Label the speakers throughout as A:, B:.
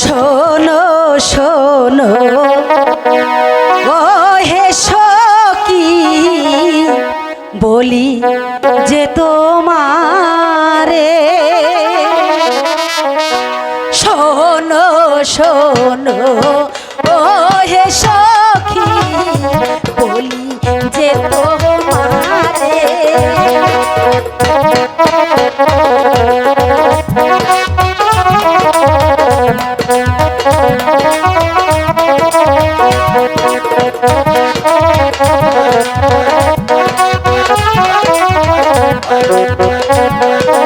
A: শোনো শোনো বলি যে শোনো ও হে সখী বলি যে তো Thank you.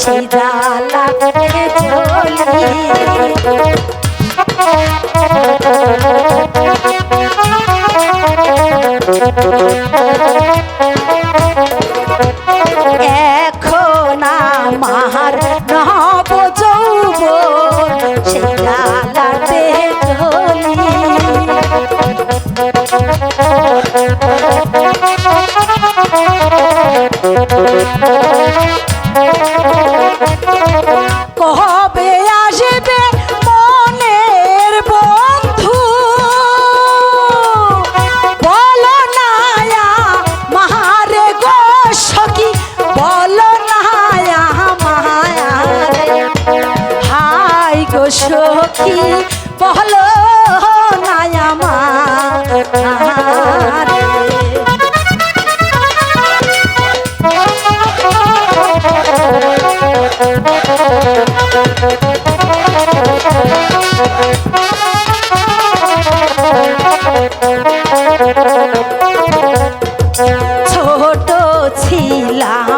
A: সেই ডালা এখন আমার নব যৌব সেই ডালাতে চলি দেখি পহল ছোট ছিলাম